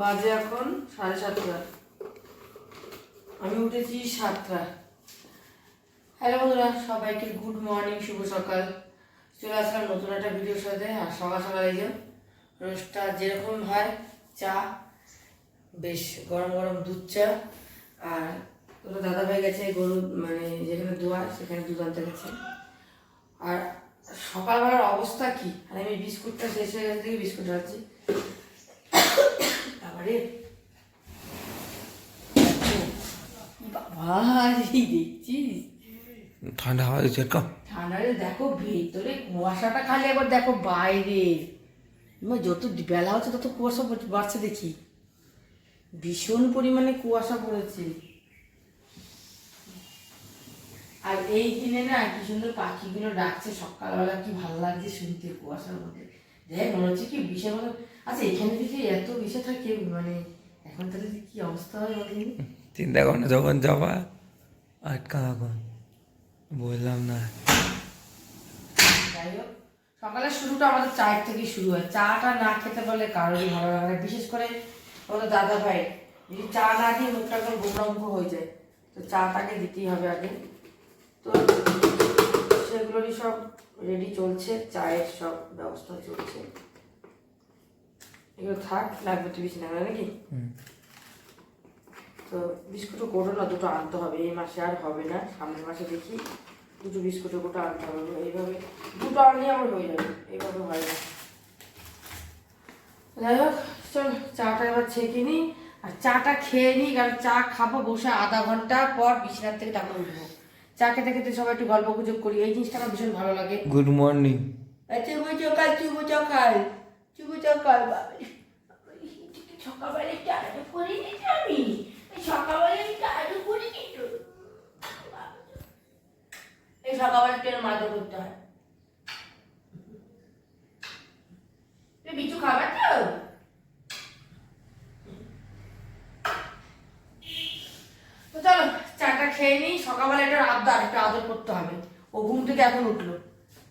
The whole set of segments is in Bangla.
বাজে এখন সাড়ে সাতটা। আমি উঠেছি সাতটা। হ্যালো বন্ধুরা, সবাইকে গুড মর্নিং, শুভ সকাল। চলে আসলাম নতুন একটা ভিডিওর সাথে, আর সকাল সকাল এই রোজটা যেরকম হয়, চা, বেশ গরম গরম দুধ চা, আর তোর দাদা ভাই গেছে গরু মানে যেখানে দোয়া, সেখানে দুধ আনতে গেছে। আর সকালবেলার অবস্থা কি? আর আমি বিস্কুটটা শেষ হয়ে গেছে থেকে বিস্কুট খাচ্ছি বাবারে বাবা দেখছিস? ঠান্ডা হাওয়া দিচ্ছে কম ঠান্ডারে দেখো ভেতরে কুয়াশাটা খালি একবার দেখো বাইরে। যত বেলা হচ্ছে তত কুয়াশা বাড়ছে দেখি। ভীষণ পরিমাণে কুয়াশা পড়েছে। আর এই দিনে না কি সুন্দর পাখিগুলো ডাকছে সকালবেলা কি ভালো লাগছে শুনতে কুয়াশার মধ্যে। দেখ মনে হচ্ছে কি মতো আচ্ছা এখানে দেখি এত বিষে থাকে মানে এখন তাহলে কি অবস্থা হয় বলিনি চিন্তা কর না যখন যাবা আটকা এখন বললাম না। যাই হোক সকালের শুরুটা আমাদের চায়ের থেকে শুরু হয়। চাটা না খেতে পারলে কারোরই ভালো লাগে না। বিশেষ করে আমাদের দাদা ভাই যদি চা না দিয়ে মুখটা একদম গোমরাম্ভ হয়ে যায় তো চাটাকে দিতেই হবে আগে। তো সেগুলোরই সব রেডি চলছে চায়ের সব ব্যবস্থা চলছে। এগুলো থাক লাগবে তুই বেশি না নাকি। তো বিস্কুটও করো না দুটো আনতে হবে। এই মাসে আর হবে না সামনের মাসে দেখি। দুটো বিস্কুটের কোটা আনতে হবে। এইভাবে দুটো আনলে আমার হয়ে যাবে। এইভাবে হয় না। যাই হোক চল চাটা এবার ছেঁকে নিই আর চাটা খেয়ে নিই কারণ চা খাব বসে আধা ঘণ্টা পর বিছানার থেকে তারপর উঠবো। চা খেতে খেতে সবাই একটু গল্প গুজব করি। এই জিনিসটা আমার ভীষণ ভালো লাগে। গুড মর্নিং শুভ সকাল শুভ সকাল শুভ সকাল বাবারে সকালবেলা চাটা করে নিতে আমি। সকালবেলা আমি চাটা করে নিত এই সকালবেলা ট্রেন মাথা করতে হয়। তুই বিচু খাবার তো? তো চলো চাটা খেয়ে নিই সকালবেলা এটা আবদার একটু আদর করতে হবে। ও ঘুম থেকে এখন উঠল।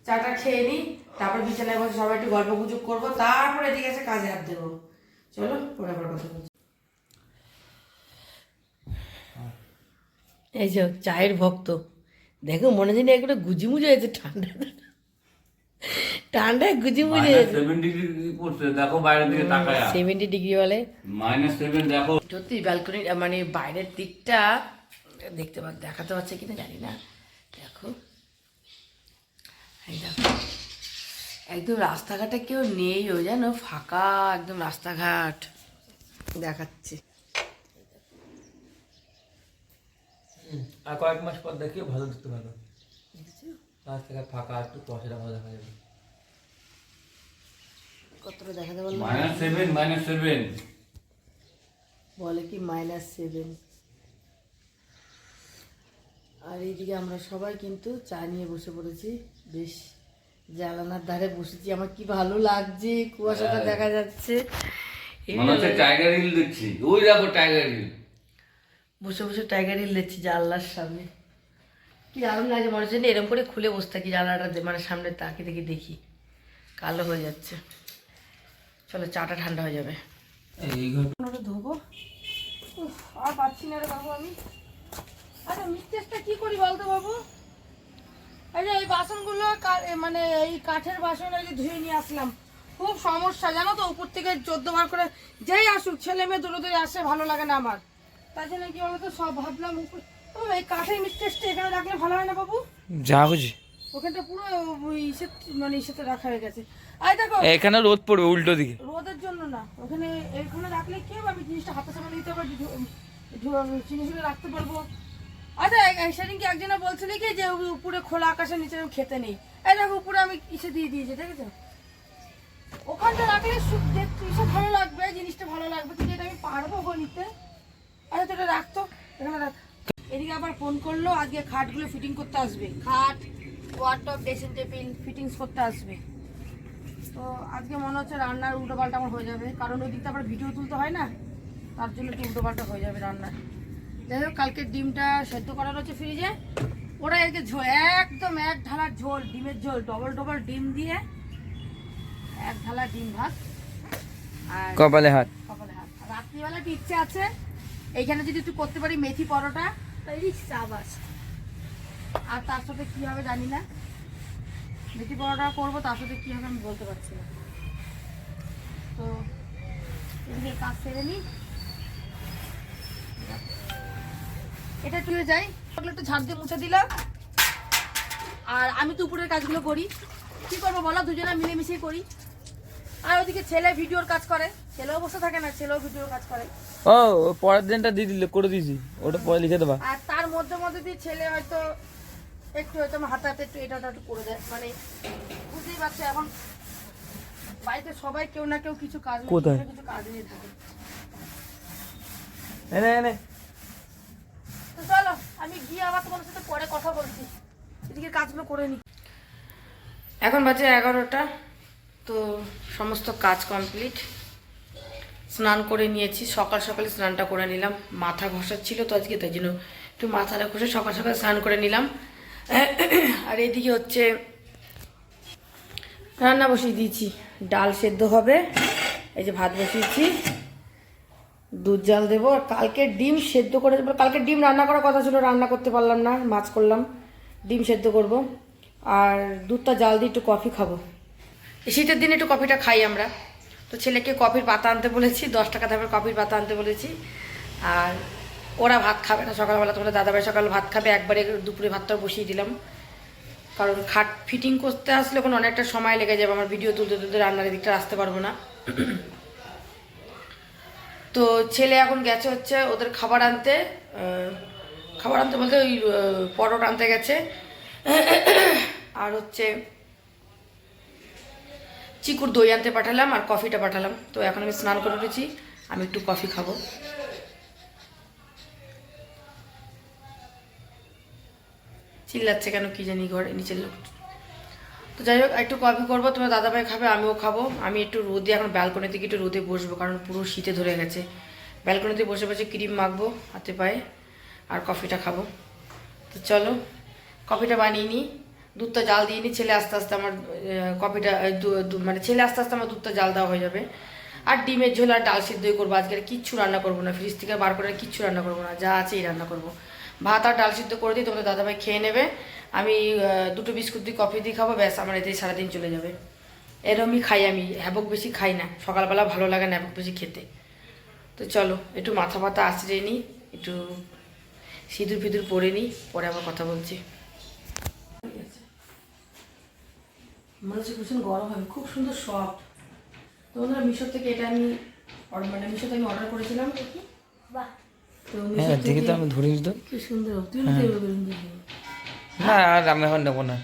চাটা খেয়ে নিই তারপর বিছানায় বসে সবাই একটু গল্প গুজব করব তারপরে এদিকে এসে কাজে হাত দেবো। চলো পরে আবার কথা বলছি। এই যে চায়ের ভক্ত দেখো মনে জানি একটা গুজিমুজি হয়েছে ঠান্ডা ঠান্ডায় গুজিমুজি হয়েছে। সেভেন ডিগ্রি পড়ছে দেখো বাইরের দিকে তাকায় সেভেন্টি ডিগ্রি বলে। মাইনাস সেভেন দেখো। সত্যি ব্যালকনি মানে বাইরের দিকটা দেখতে পা দেখাতে পারছে কিনা জানি না দেখো এই দেখো একদম রাস্তাঘাটে কেউ নেই ও জানো? ফাঁকা একদম রাস্তাঘাট। দেখাচ্ছে। আর কয়েক মাস পর দেখিও ভালো দেখতে পারো রাস্তাঘাট ফাঁকা একটু পয়সাটা ভালো দেখা যাবে। কতটা দেখাতে বলল? মাইনাস সেভেন মাইনাস সেভেন বলে কি মাইনাস সেভেন আর এইদিকে আমরা সবাই কিন্তু চা নিয়ে বসে পড়েছি। বেশ জানালার ধারে বসেছি আমার কি ভালো লাগছে কুয়াশাটা হ্যাঁ। দেখা যাচ্ছে। মনে হচ্ছে টাইগার হিল দেখছি। ওই দেখো টাইগার হিল বসে বসে টাইগার হিল দেখছি জানলার সামনে। কি দারুণ লাগছে মনে হচ্ছে এরকম করে খুলে বসে থাকি জানলাটা মানে সামনে তাকিয়ে দেখি দেখি। কালো হয়ে যাচ্ছে। চলো চাটা ঠান্ডা হয়ে যাবে। ওটা ধোবো? আর পাচ্ছি না রে বাবু আমি। আরে মিস্টেসটা কি করি বলতো বাবু? এই এই বাসনগুলো মানে এই কাঠের বাসন যে ধুয়ে নিয়ে আসলাম। খুব সমস্যা জানো তো উপর থেকে চোদ্দ বার করে যেই আসুক ছেলে মেয়ে দূরে দূরে আসে ভালো লাগে না আমার। তাই জন্য কি বলতো সব ভাবলাম এই কাঠের মিস্টেসটা এখানে রাখলে ভালো হয় না বাবু? যা বুঝি ওখানটা পুরো ইসে মানে ইসেতে রাখা হয়ে গেছে। আই দেখো এখানে রোদ পড়বে উল্টো দিকে। রোদের জন্য না ওখানে এখানে রাখলে কি হবে? আমি জিনিসটা হাতে সামনে নিতে পারব জিনিসগুলো রাখতে পারব। আচ্ছা এক- সেদিন কি একজনে বলছিল কি যে উপরে খোলা আকাশের নিচে খেতে নেই? এই দেখো, উপরে আমি ইসে দিয়ে দিয়েছি, ঠিক আছে? ওখানটা রাখলে দেখতে ভালো লাগবে, জিনিসটা ভালো লাগবে, কিন্তু এটা আমি পারব গো আচ্ছা তো এটা রাখতো এখানে রাখ। এদিকে আবার ফোন করল, আজকে খাটগুলো ফিটিং করতে আসবে। খাট ওয়ার্ডটপ ড্রেসিং টেবিল ফিটিংস করতে আসবে। তো আজকে মনে হচ্ছে রান্নার উল্টো পাল্টা আমার হয়ে যাবে, কারণ ওই দিকটা আবার ভিডিও তুলতে হয় না, তার জন্য একটু উল্টো পাল্টা হয়ে যাবে রান্নার। যাই হোক কালকে ডিমটা সেদ্ধ করার হচ্ছে ফ্রিজে ওরা এদিকে ঝোল একদম এক ঢালার ঝোল ডিমের ঝোল ডবল ডবল ডিম দিয়ে এক ঢালা ডিম ভাত আর কপালে হাত। কপালে হাত। রাত্রিবেলা একটু ইচ্ছে আছে? এইখানে যদি একটু করতে পারি মেথি পরোটা চাবাস আর তার সাথে কি হবে জানি না। মেথি পরোটা করব তার সাথে কি হবে আমি বলতে পারছি না। তো এদিকে কাজ সেরে নিই। এটা চলে যাই ওগুলো একটু ঝাড় দিয়ে মুছে দিলাম। আর আমি তো উপরের কাজগুলো করি। কি করব বলো? দুজনে মিলেমিশে করি। আর ওদিকে ছেলে ভিডিওর কাজ করে। ছেলেও বসে থাকে না ছেলেও ভিডিওর কাজ করে। ও পরের দিনটা দিয়ে দিলে করে দিয়েছি। ওটা পরে লিখে দেবা। আর তার মধ্যে মধ্যে দিয়ে ছেলে হয়তো একটু হয়তো আমার হাতে হাতে একটু এটা একটু করে দেয়। মানে বুঝতেই পারছ এখন বাড়িতে সবাই কেউ না কেউ কিছু কাজ? কিছু কাজ নিয়ে থাকে। এনে এনে। আমি গিয়ে আবার তোমার সাথে পরে কথা বলছি। এদিকে কাজগুলো করে নি। এখন বাজে এগারোটা, তো সমস্ত কাজ কমপ্লিট। স্নান করে নিয়েছি, সকাল সকালে স্নানটা করে নিলাম। মাথা ঘষা ছিল তো আজকে, তাই জন্য একটু মাথাটা ঘষে সকাল সকাল স্নান করে নিলাম। আর এদিকে হচ্ছে রান্না বসিয়ে দিয়েছি। ডাল সেদ্ধ হবে, এই যে ভাত বসিয়েছি। দুধ জাল দেবো আর কালকে ডিম সেদ্ধ করে দেবো। কালকে ডিম রান্না করার কথা ছিল, রান্না করতে পারলাম না, মাছ করলাম। ডিম সেদ্ধ করব। আর দুধটা জাল দিয়ে একটু কফি খাব। শীতের দিনে একটু কফিটা খাই আমরা। তো ছেলেকে কফির পাতা আনতে বলেছি, দশ টাকা দামের কফির পাতা আনতে বলেছি। আর ওরা ভাত খাবে না, সকালবেলা তোমরা দাদাভাই সকাল ভাত খাবে, একবারে দুপুরে ভাতটা বসিয়ে দিলাম। কারণ খাট ফিটিং করতে আসলে ওখানে অনেকটা সময় লেগে যাবে, আমার ভিডিও তুলতে তুলতে রান্নার দিকটা আসতে পারব না। তো ছেলে এখন গেছে হচ্ছে ওদের খাবার আনতে খাবার আনতে বলতে ওই পরোটা আনতে গেছে। আর হচ্ছে চিকুর দই আনতে পাঠালাম আর কফিটা পাঠালাম। তো এখন আমি স্নান করে উঠেছি, আমি একটু কফি খাব। চিল্লাচ্ছে কেন কি জানি ঘরে, নিচের লোক তো যাই হোক, একটু কফি করব, তোমার দাদাভাই খাবে, আমিও খাব। আমি একটু রোদে, এখন ব্যালকনিতে গিয়ে একটু রোদে বসবো, কারণ পুরো শীতে ধরে গেছে। ব্যালকনিতে বসে বসে ক্রিম মাখবো, হাতে পায়ে, আর কফিটা খাব। তো চলো কফিটা বানিয়ে নিই। দুধটা জাল দিয়ে নিই, ছেলে আস্তে আস্তে আমার কফিটা মানে ছেলে আস্তে আস্তে আমার দুধটা জাল দেওয়া হয়ে যাবে। আর ডিমের ঝোল আর ডাল সিদ্ধই করব, আজকে কিচ্ছু রান্না করব না ফ্রিজ থেকে বার করে কিচ্ছু রান্না করব না, যা আছে এই রান্না করব। ভাত আর ডাল সিদ্ধ করে দিই তোমাদের দাদাভাই খেয়ে নেবে। আমি দুটো বিস্কুট দিয়ে কফি দিয়ে খাব ব্যাস আমার এতেই সারাদিন চলে যাবে। এরমই খাই আমি হ্যাবক বেশি খাই না। সকালবেলা ভালো লাগে না হ্যাবক বেশি খেতে। তো চলো একটু মাথা ফাতা আশ্রে নিই একটু সিঁদুর ফিঁদুর পরে নিই পরে আবার কথা বলছি। মনে হচ্ছে ভীষণ গরম হবে খুব সুন্দর সফট তো বন্ধুরা মিশো থেকে এটা আমি অর্ডার মানে মিশোতে আমি অর্ডার করেছিলাম। মিশো হ্যাঁ দেখি তো আমি ধরিস তো। কিন্তু। না আর আমি এখন নেব না।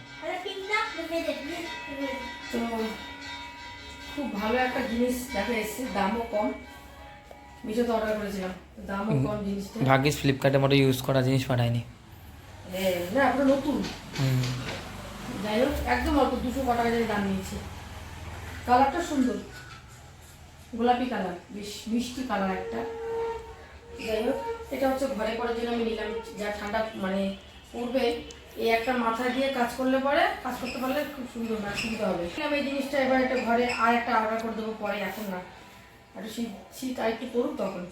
তো খুব ভালো একটা জিনিস দেখা এসেছে দামও কম। মিশোতে অর্ডার করেছিলাম দামও কম জিনিসটা। ভাগ্যিস ফ্লিপকার্টে মোটে ইউজ করা জিনিস পাঠায়নি। হ্যাঁ না নতুন। যাই হোক একদম অল্প দুশো ক টাকা দাম নিয়েছে। কালারটা সুন্দর। গোলাপি কালার বেশ মিষ্টি কালার একটা। যাই হোক এটা হচ্ছে ঘরে করার জন্য আমি নিলাম, যা ঠান্ডা মানে পড়বে। এই একটা মাথা দিয়ে কাজ করলে পরে, কাজ করতে পারলে খুব সুন্দর না সুবিধা হবে। আমি এই জিনিসটা, এবার একটা ঘরে আর একটা অর্ডার করে দেবো, পরে এখন না। একটু শীত শীত আর একটু করুক তখন।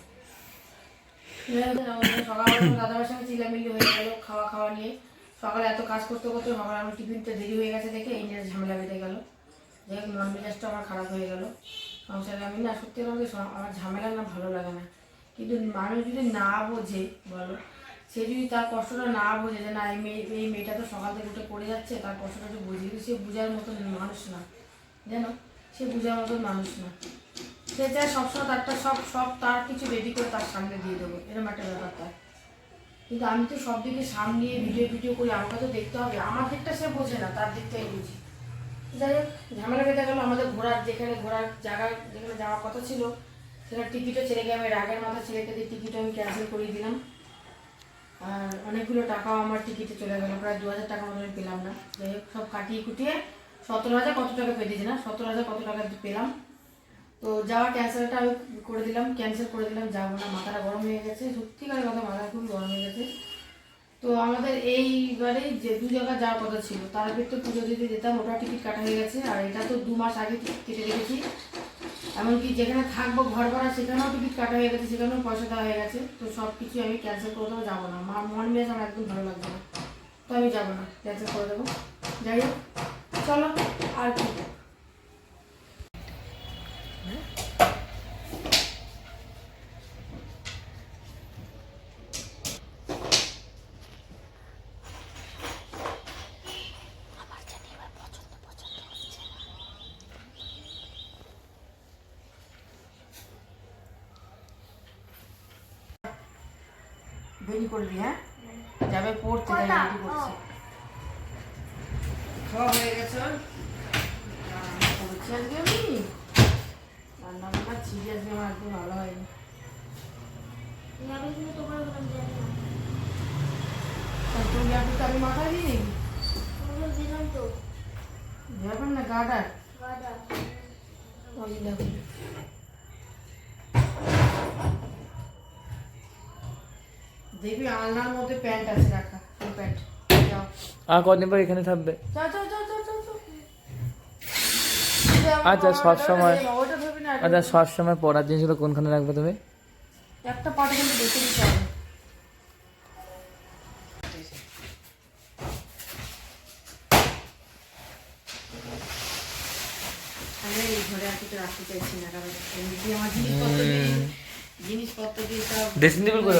সকালবেলা দাদাবার সঙ্গে চিলামিলি হয়ে গেল, খাওয়া খাওয়া নিয়ে। সকালে এত কাজ করতে করতে সকালে আমার টিফিনটা দেরি হয়ে গেছে দেখে এই নিয়ে ঝামেলা বেঁধে গেল। যাই হোক মন মেজাজটা আমার খারাপ হয়ে গেল। সংসারে আমি না, সত্যি স- আমার ঝামেলা না ভালো লাগে না। কিন্তু মানুষ যদি না বোঝে, বলো, সে যদি তার কষ্টটা না বোঝে যে না, এই মেয়ে, এই মেয়েটা তো সকাল থেকে উঠে পড়ে যাচ্ছে, তার কষ্টটা যদি বোঝে, কিন্তু সে বোঝার মতন মানুষ না। জানো? সে বোঝার মতন মানুষ না। সে চায় সবসময় তারটা, সব সব তার কিছু রেডি করে তার সামনে দিয়ে দেবো এরকম একটা ব্যাপার তার। কিন্তু আমি তো সব দিকে সামনে ভিডিও ভিডিও করি, আমাকে তো দেখতে হবে। আমার দিকটা সে বোঝে না, তার দিকটাই বুঝি। যাই হোক, ঝামেলা বেঁধে গেলো, আমাদের ঘোরার যেখানে ঘোরার জায়গা, যেখানে যাওয়ার কথা ছিল সেখানে টিকিটও ছেড়ে গিয়ে আমি রাগের মাথা ছেলেকে দিয়ে টিকিটও আমি ক্যান্সেল করিয়ে দিলাম। আর অনেকগুলো টাকাও আমার টিকিটে চলে গেল, প্রায় দু হাজার টাকা মতো পেলাম না। যাই হোক, সব কাটিয়ে কুটিয়ে সতেরো হাজার কত টাকা পেয়ে দিয়েছি না? সতেরো হাজার কত টাকা পেলাম। তো যাওয়ার ক্যান্সেলটা আমি করে দিলাম ক্যান্সেল করে দিলাম, যাব না, মাথাটা গরম হয়ে গেছে, সত্যিকারের কথা মাথা খুব গরম হয়ে গেছে। তো আমাদের এইবারে যে দু জায়গা যাওয়ার কথা ছিল, তার ভিতরে পুজো দিতে যেতাম ওটা টিকিট কাটা হয়ে গেছে, আর এটা তো দু মাস আগে কেটে রেখেছি। এমনকি যেখানে থাকব, ঘর ভাড়া সেখানেও টিকিট কাটা হয়ে গেছে, সেখানেও পয়সা দেওয়া হয়ে গেছে। তো সব কিছু আমি ক্যান্সেল করে দেবো, যাব না। আমার মন বেশ আমার একদম ভালো লাগবে না। তো আমি যাব না। ক্যান্সেল করে দেবো। যাই হোক, চলো, আর কি। দেরি করবি হ্যাঁ? যাবে পড়তে তাই দেরি করছে। খাওয়া হয়ে গেছে? করেছি আজকে আমি। রান্না বান্না চিড়ি আজকে আমার একদম ভালো হয়নি। তা তুমি আপনি তো আমি মাথা দিই যাবেন না গাডার? ওই দেখো। দেখবি আলনার মধ্যে প্যান্ট আছে রাখা প্যান্ট আর কদিন পর এখানে থাকবে? যাও। আচ্ছা, সব সময়- আচ্ছা সব সময় পড়ার জিনিসগুলো কোনখানে রাখবে তুমি? একটা কিন্তু দিতে হবে। ড্রেসিং টেবিল করে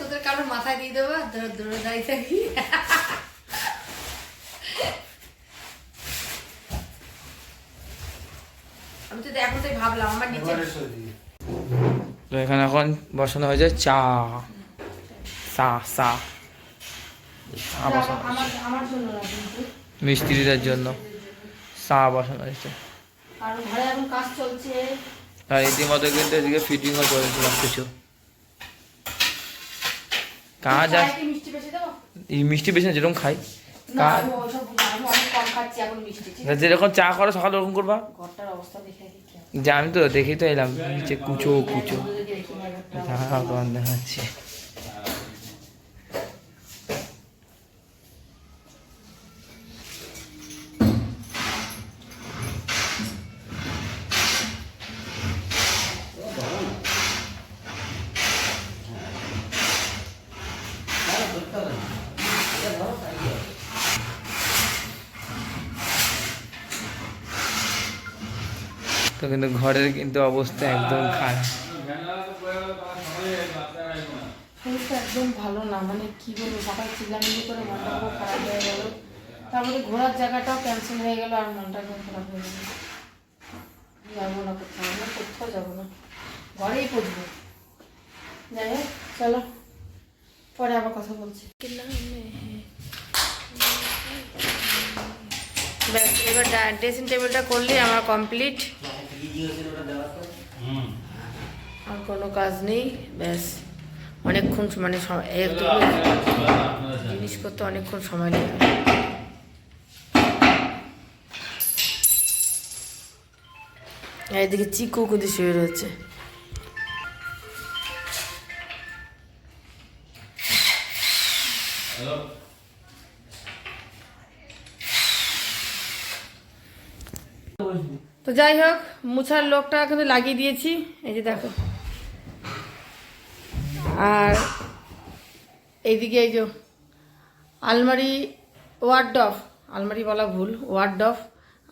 তোদের কারোর মাথায় দিয়ে দেবো আর দাঁড়িয়ে থাকি। আমি তো এখন তাই ভাবলাম আমার নিচে তো এখানে এখন বসানো হয়েছে চা। চা চা। চা বসানো আমার আমার জন্য না মিস্ত্রিদের জন্য। চা বসানো হয়েছে। আর ঘরে এখন কাজ চলছে। আর ইতিমধ্যে কিন্তু এদিকে ফিটিংও চলছে সব কিছু কাজ আর এই মিষ্টি বেশি না যেরকম খাই। যেরকম চা করো সকালে ওরকম করবা। যে আমি তো দেখেই তো এলাম নিচে কুচো কুচো। ঘরটা হ্যাঁ দেখাচ্ছি। কিন্তু ঘরের কিন্তু অবস্থা একদম খারাপ। একদম ভালো না মানে কি বলব সকাল চিল্লামিল্লি করে মনটা খুব খারাপ হয়ে গেল। তারপরে ঘোরার জায়গাটাও ক্যান্সেল হয়ে গেল আর মনটা একদম খারাপ হয়ে গেল। যাব না কোথাও আমরা কোথাও যাব না। ঘরেই পড়ব যাই হোক চলো পরে আবার কথা বলছি। ব্যাস এবার ড্রেসিং টেবিলটা করলে আমার কমপ্লিট আর কোনো কাজ নেই ব্যাস। অনেকক্ষণ মানে একটু জিনিস করতে অনেকক্ষণ সময় লাগে এদিকে চিকু কিন্তু শুয়ে রয়েছে? তো যাই হোক, মুছার লোকটা কিন্তু লাগিয়ে দিয়েছি। এই যে দেখো। আর এইদিকে এই যে আলমারি ওয়ার্ডফ আলমারি বলা ভুল ওয়ার্ডফ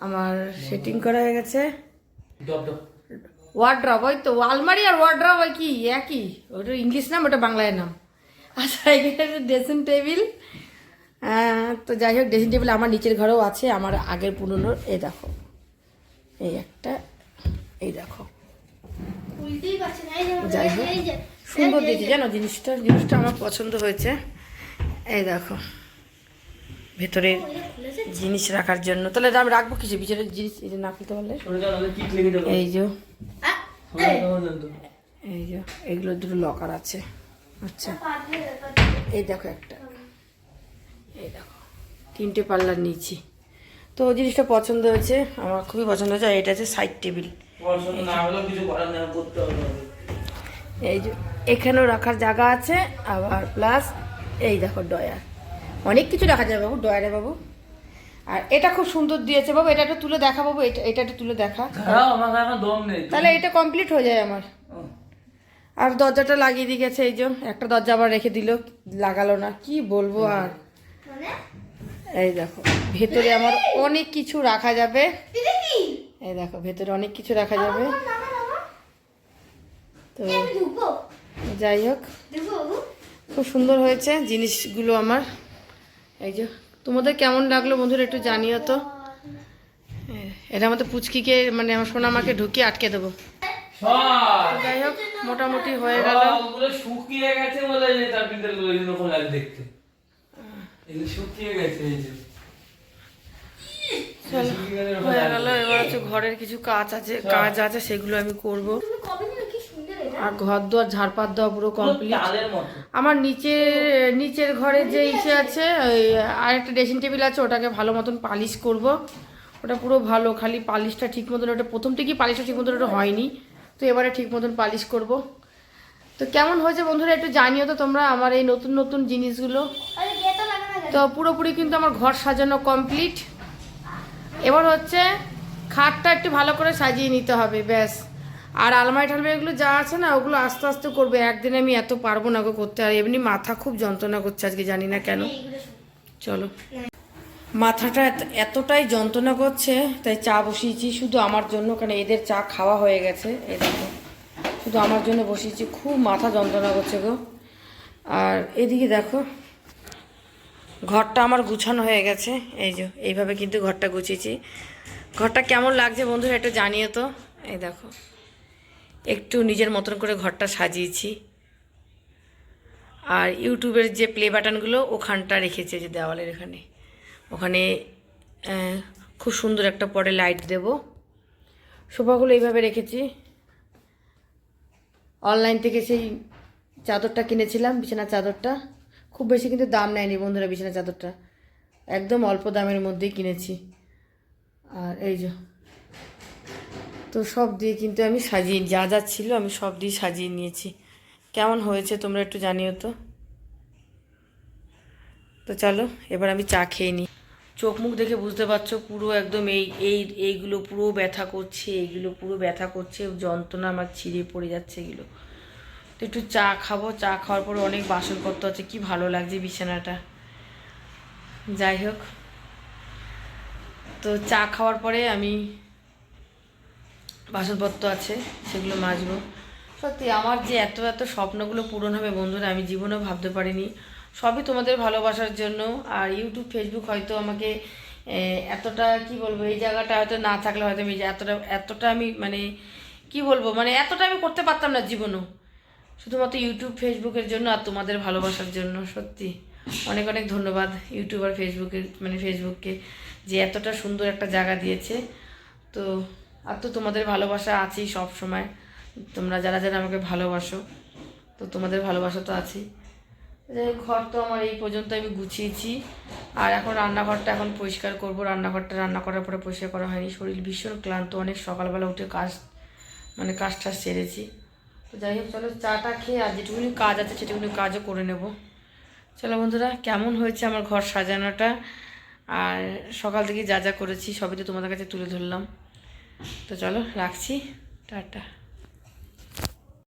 আমার সেটিং করা হয়ে গেছে। ওয়ার্ড্রপ ওই তো, আলমারি আর ওয়ার্ড্রপ ওই কি, একই। ওটা ইংলিশ নাম, ওটা বাংলায় নাম। আচ্ছা এখানে ড্রেসিং টেবিল তো যাই হোক ড্রেসিং টেবিল আমার নিচের ঘরেও আছে, আমার আগের পুরনোর এ দেখো। এই একটা এই দেখো। যাই হোক সুন্দর দিয়েছে জানো জিনিসটা? জিনিসটা আমার পছন্দ হয়েছে। এই দেখো ভেতরে জিনিস রাখার জন্য। তাহলে আমি রাখব কিছু ভিতরের জিনিস এই যে না খুলতে পারলে? এই যে এই। যে এগুলো দুটো লকার আছে। আচ্ছা এই দেখো একটা। এই দেখো তিনটে পাল্লার নিয়েছি তো জিনিসটা পছন্দ হয়েছে আমার খুবই পছন্দ হয়েছে আর এটা হচ্ছে সাইড টেবিল এই যে এখানেও রাখার জায়গা আছে আবার প্লাস এই দেখো ডয়ার অনেক কিছু রাখা যায় বাবু ডয়ারে বাবু। আর এটা খুব সুন্দর দিয়েছে বাবু এটা একটু তুলে দেখা বাবু এটা এটা একটু তুলে দেখা। তাহলে এটা কমপ্লিট হয়ে যায় আমার। আর দরজাটা লাগিয়ে দিয়ে গেছে এই যে একটা দরজা আবার রেখে দিল লাগালো না কি বলব আর। এই দেখো, ভেতরে আমার অনেক কিছু রাখা যাবে। এই দেখো, ভেতরে অনেক কিছু রাখা যাবে। তো যাই হোক, খুব সুন্দর হয়েছে জিনিসগুলো আমার। এই যে, তোমাদের কেমন লাগল বন্ধুরা একটু জানিও তো। এটা আমাদের পুচকিকে মানে আমার সোনা সোনামাকে ঢুকিয়ে আটকে দেবো। যাই হোক, মোটামুটি হয়ে গেল। শুকিয়ে গেছে দেখতে। শুকিয়ে গেছে এই যে। হয়ে গেল এবার হচ্ছে ঘরের কিছু কাজ আছে কাজ আছে সেগুলো আমি করব। আর ঘর দুয়ার ঝাড়পাত দেওয়া পুরো কমপ্লিট আমার নিচে নিচের ঘরে যে ইসে আছে ওই আরেকটা ড্রেসিং টেবিল আছে ওটাকে ভালো মতন পালিশ করব। ওটা পুরো ভালো খালি পালিশটা ঠিক মতন ওটা প্রথম থেকেই পালিশটা ঠিক মতন ওটা হয়নি। তো এবারে ঠিক মতন পালিশ করব। তো কেমন হয়েছে বন্ধুরা একটু জানিও তো তোমরা আমার এই নতুন নতুন জিনিসগুলো। তো পুরোপুরি কিন্তু আমার ঘর সাজানো কমপ্লিট এবার হচ্ছে খাটটা একটু ভালো করে সাজিয়ে নিতে হবে, ব্যাস। আর আলমারি টালমারি এগুলো যা আছে না, ওগুলো আস্তে আস্তে করবে। একদিনে আমি এত পারব না গো করতে, আর এমনি মাথা খুব যন্ত্রণা করছে আজকে, জানি না কেন। চলো। মাথাটা এত- এতটাই যন্ত্রণা করছে, তাই চা বসিয়েছি শুধু আমার জন্য, কারণ এদের চা খাওয়া হয়ে গেছে এদিকে শুধু আমার জন্য বসিয়েছি, খুব মাথা যন্ত্রণা করছে গো। আর এদিকে দেখো ঘরটা আমার গুছানো হয়ে গেছে। এই যে, এইভাবে কিন্তু ঘরটা গুছিয়েছি। ঘরটা কেমন লাগছে বন্ধুরা একটু জানিয়ে তো। এই দেখো, একটু নিজের মতন করে ঘরটা সাজিয়েছি। আর ইউটিউবের যে প্লে বাটনগুলো ওখানটা রেখেছে যে দেওয়ালের এখানে। ওখানে খুব সুন্দর একটা পরে লাইট দেব। সোফাগুলো এইভাবে রেখেছি। অনলাইন থেকে সেই চাদরটা কিনেছিলাম, বিছানার চাদরটা। খুব বেশি কিন্তু দাম নেয়নি বন্ধুরা বিছানার চাদরটা। একদম অল্প দামের মধ্যেই কিনেছি। আর এই যে, তো সব দিয়ে কিন্তু আমি সাজিয়ে, যা যা ছিল আমি সব দিয়ে সাজিয়ে নিয়েছি। কেমন হয়েছে তোমরা একটু জানিও তো। তো চলো, এবার আমি চা খেয়ে নিই। চোখ মুখ দেখে বুঝতে পারছ, পুরো একদম এই এই, এইগুলো পুরো ব্যথা করছে, এইগুলো পুরো ব্যথা করছে, যন্ত্রণা আমার ছিঁড়ে পড়ে যাচ্ছে এগুলো। তো একটু চা খাব, চা খাওয়ার পরে অনেক বাসনপত্র আছে, কি ভালো লাগছে বিছানাটা। যাই হোক। তো চা খাওয়ার পরে আমি বাসনপত্র আছে, সেগুলো মাজবো। সত্যি, আমার যে এত এত স্বপ্নগুলো পূরণ হবে বন্ধুরা, আমি জীবনেও ভাবতে পারিনি। সবই তোমাদের ভালোবাসার জন্য, আর ইউটিউব, ফেসবুক হয়তো আমাকে এতটা, কি বলব, এই জায়গাটা হয়তো না থাকলে হয়তো আমি এতটা এতটা আমি মানে কি বলব মানে এতটা আমি করতে পারতাম না জীবনেও। শুধুমাত্র ইউটিউব ফেসবুকের জন্য আর তোমাদের ভালোবাসার জন্য, সত্যি। অনেক অনেক ধন্যবাদ ইউটিউব আর ফেসবুকের মানে ফেসবুককে যে এতটা সুন্দর একটা জায়গা দিয়েছে। তো, আর তো তোমাদের ভালোবাসা আছেই সব সময়। তোমরা যারা যারা আমাকে ভালোবাসো, তো তোমাদের ভালোবাসা তো আছেই। যাই ঘর তো আমার এই পর্যন্ত আমি গুছিয়েছি। আর এখন রান্নাঘরটা এখন পরিষ্কার করব। রান্নাঘরটা রান্না করার পরে পরিষ্কার করা হয়নি। শরীর ভীষণ ক্লান্ত। অনেক সকালবেলা উঠে কাজ মানে কাজ টাজ সেরেছি। তো যাই হোক, চলো চাটা খেয়ে আর যেটুকুনি কাজ আছে সেটুকুনি কাজও করে নেব। চলো বন্ধুরা, কেমন হয়েছে আমার ঘর সাজানোটা? আর সকাল থেকে যা যা করেছি সবই তো তোমাদের কাছে তুলে ধরলাম। তো চলো, রাখছি। টাটা।